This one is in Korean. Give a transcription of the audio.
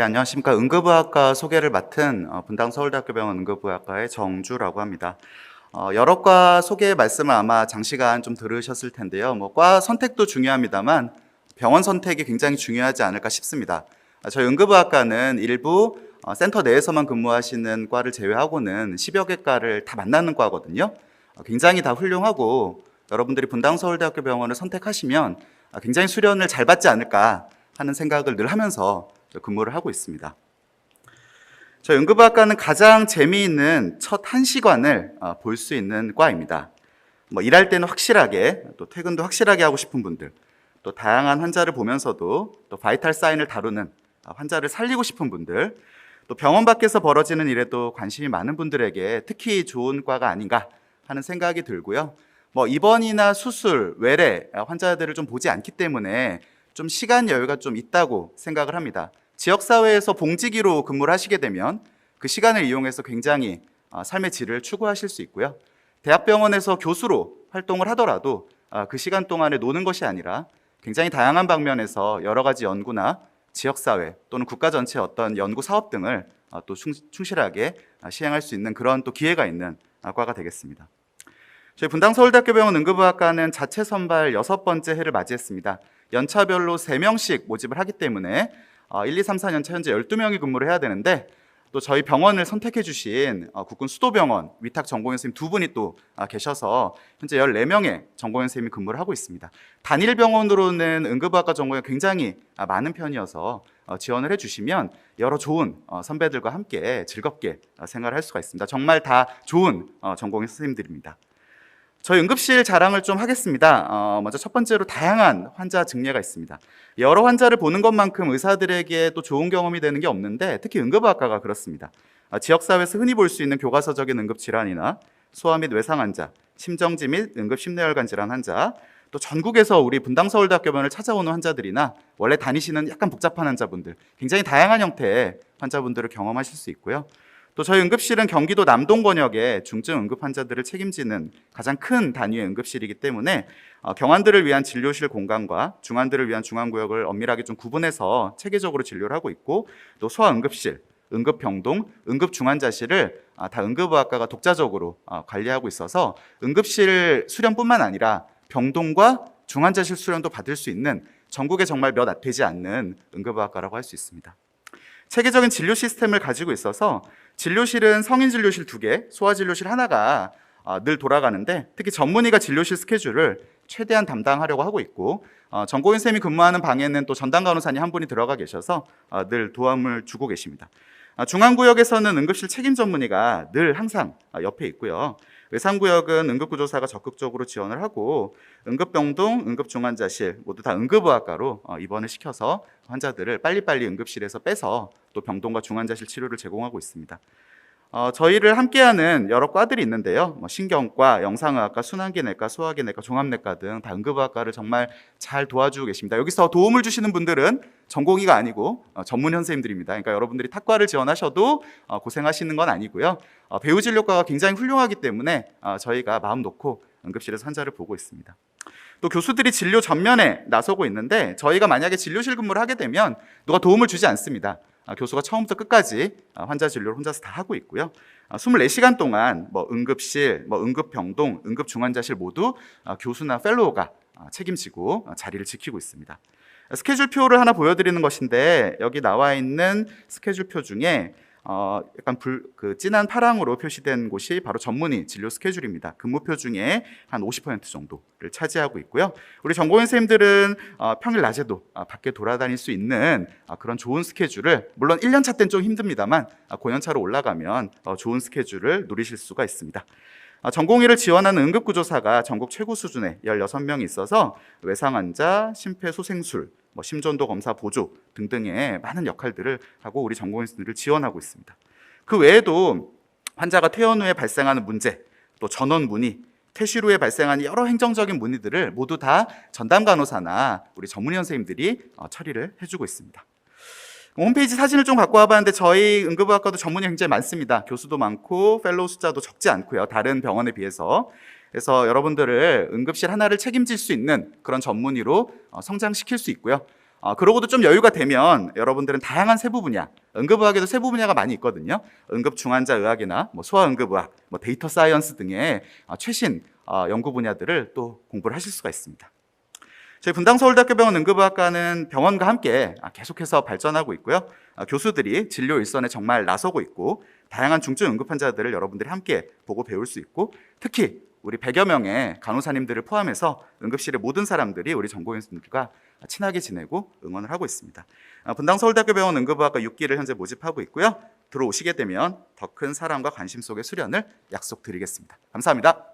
네, 안녕하십니까. 응급의학과 소개를 맡은 어, 분당 서울대학교병원 응급의학과의 정주라고 합니다. 어, 여러 과 소개 말씀을 아마 장시간 좀 들으셨을 텐데요. 뭐, 과 선택도 중요합니다만 병원 선택이 굉장히 중요하지 않을까 싶습니다. 아, 저희 응급의학과는 일부 어, 센터 내에서만 근무하시는 과를 제외하고는 10여 개 과를 다 만나는 과거든요. 어, 굉장히 다 훌륭하고 여러분들이 분당 서울대학교 병원을 선택하시면 아, 굉장히 수련을 잘 받지 않을까 하는 생각을 늘 하면서 근무를 하고 있습니다. 저희 응급의학과는 가장 재미있는 첫 한시관을 어, 볼수 있는 과입니다. 뭐 일할 때는 확실하게 또 퇴근도 확실하게 하고 싶은 분들 또 다양한 환자를 보면서도 또 바이탈 사인을 다루는 아, 환자를 살리고 싶은 분들 또 병원 밖에서 벌어지는 일에도 관심이 많은 분들에게 특히 좋은 과가 아닌가 하는 생각이 들고요. 뭐 입원이나 수술, 외래 아, 환자들을 좀 보지 않기 때문에 좀 시간 여유가 좀 있다고 생각을 합니다. 지역 사회에서 봉지기로 근무를 하시게 되면 그 시간을 이용해서 굉장히 아, 삶의 질을 추구하실 수 있고요. 대학병원에서 교수로 활동을 하더라도 아, 그 시간 동안에 노는 것이 아니라 굉장히 다양한 방면에서 여러 가지 연구나 지역 사회 또는 국가 전체의 어떤 연구 사업 등을 아, 또 충- 충실하게 아, 시행할 수 있는 그런 또 기회가 있는 아, 과가 되겠습니다. 저희 분당 서울대학교병원 응급의학과는 자체 선발 여섯 번째 해를 맞이했습니다. 연차별로 세명씩 모집을 하기 때문에 어, 1, 2, 3, 4년차 현재 12명이 근무를 해야 되는데 또 저희 병원을 선택해 주신 어, 국군 수도병원 위탁 전공의 선생님 두 분이 또 아, 계셔서 현재 14명의 전공의 선생님이 근무를 하고 있습니다. 단일 병원으로는 응급의학과 전공이 굉장히 아, 많은 편이어서 어, 지원을 해주시면 여러 좋은 어, 선배들과 함께 즐겁게 어, 생활을 할 수가 있습니다. 정말 다 좋은 어, 전공의 선생님들입니다. 저희 응급실 자랑을 좀 하겠습니다. 어, 먼저 첫 번째로 다양한 환자 증례가 있습니다. 여러 환자를 보는 것만큼 의사들에게 또 좋은 경험이 되는 게 없는데 특히 응급의학과가 그렇습니다. 아, 지역사회에서 흔히 볼 수 있는 교과서적인 응급질환이나 소아 및 외상 환자, 심정지 및 응급 심뇌혈관 질환 환자, 또 전국에서 우리 분당 서울대학교병원을 찾아오는 환자들이나 원래 다니시는 약간 복잡한 환자분들, 굉장히 다양한 형태의 환자분들을 경험하실 수 있고요. 또 저희 응급실은 경기도 남동 권역의 중증 응급 환자들을 책임지는 가장 큰 단위의 응급실이기 때문에 어, 경환들을 위한 진료실 공간과 중환들을 위한 중환 구역을 엄밀하게 좀 구분해서 체계적으로 진료를 하고 있고 또 소아 응급실, 응급 병동, 응급 중환자실을 아, 다 응급의학과가 독자적으로 아, 관리하고 있어서 응급실 수련뿐만 아니라 병동과 중환자실 수련도 받을 수 있는 전국에 정말 몇 되지 않는 응급의학과라고 할 수 있습니다. 체계적인 진료 시스템을 가지고 있어서 진료실은 성인 진료실 두 개, 소아 진료실 하나가 아, 늘 돌아가는데 특히 전문의가 진료실 스케줄을 최대한 담당하려고 하고 있고 어, 전공인 쌤이 근무하는 방에는 또 전담 간호사님 한 분이 들어가 계셔서 아, 늘 도움을 주고 계십니다. 아, 중앙구역에서는 응급실 책임 전문의가 늘 항상 아, 옆에 있고요. 외상구역은 응급구조사가 적극적으로 지원을 하고 응급병동, 응급중환자실 모두 다 응급의학과로 어, 입원을 시켜서 환자들을 빨리빨리 응급실에서 빼서 또 병동과 중환자실 치료를 제공하고 있습니다. 어, 저희를 함께하는 여러 과들이 있는데요. 뭐 신경과, 영상의학과, 순환기내과, 소화기내과, 종합내과 등다 응급의학과를 정말 잘 도와주고 계십니다. 여기서 도움을 주시는 분들은 전공의가 아니고 어, 전문 선생님들입니다. 그러니까 여러분들이 탁과를 지원하셔도 어, 고생하시는 건 아니고요. 어, 배우 진료과가 굉장히 훌륭하기 때문에 어, 저희가 마음 놓고 응급실에서 환자를 보고 있습니다. 또 교수들이 진료 전면에 나서고 있는데 저희가 만약에 진료실 근무를 하게 되면 누가 도움을 주지 않습니다. 아, 교수가 처음부터 끝까지 아, 환자 진료를 혼자서 다 하고 있고요. 아, 24시간 동안 뭐 응급실, 뭐 응급병동, 응급중환자실 모두 아, 교수나 펠로우가 아, 책임지고 아, 자리를 지키고 있습니다. 스케줄표를 하나 보여드리는 것인데 여기 나와 있는 스케줄표 중에 어, 약간 불, 그 진한 파랑으로 표시된 곳이 바로 전문의 진료 스케줄입니다. 근무표 중에 한 50% 정도를 차지하고 있고요. 우리 전공의 선생님들은 어, 평일 낮에도 아, 밖에 돌아다닐 수 있는 아, 그런 좋은 스케줄을 물론 1년 차 때는 좀 힘듭니다만 아, 고년차로 올라가면 어, 좋은 스케줄을 누리실 수가 있습니다. 아, 전공의를 지원하는 응급구조사가 전국 최고 수준의 16명이 있어서 외상환자, 심폐소생술, 뭐 심전도 검사 보조 등등의 많은 역할들을 하고 우리 전공의들을 지원하고 있습니다. 그 외에도 환자가 퇴원 후에 발생하는 문제, 또 전원 문의, 퇴실 후에 발생하는 여러 행정적인 문의들을 모두 다 전담 간호사나 우리 전문의 선생님들이 어, 처리를 해주고 있습니다. 홈페이지 사진을 좀 갖고 와봤는데 저희 응급의학과도 전문의 굉장히 많습니다. 교수도 많고 펠로우 숫자도 적지 않고요. 다른 병원에 비해서. 그래서 여러분들을 응급실 하나를 책임질 수 있는 그런 전문의로 어, 성장시킬 수 있고요. 어, 그러고도 좀 여유가 되면 여러분들은 다양한 세부 분야, 응급의학에도 세부 분야가 많이 있거든요. 응급 중환자 의학이나 뭐 소아응급의학, 뭐 데이터 사이언스 등의 어, 최신 어, 연구 분야들을 또 공부를 하실 수가 있습니다. 저희 분당 서울대학교병원 응급의학과는 병원과 함께 아, 계속해서 발전하고 있고요. 아, 교수들이 진료 일선에 정말 나서고 있고 다양한 중증 응급 환자들을 여러분들이 함께 보고 배울 수 있고 특히 우리 100여 명의 간호사님들을 포함해서 응급실의 모든 사람들이 우리 전공의분들과 친하게 지내고 응원을 하고 있습니다. 아, 분당 서울대학교 병원 응급의학과 6기를 현재 모집하고 있고요. 들어오시게 되면 더 큰 사랑과 관심 속의 수련을 약속드리겠습니다. 감사합니다.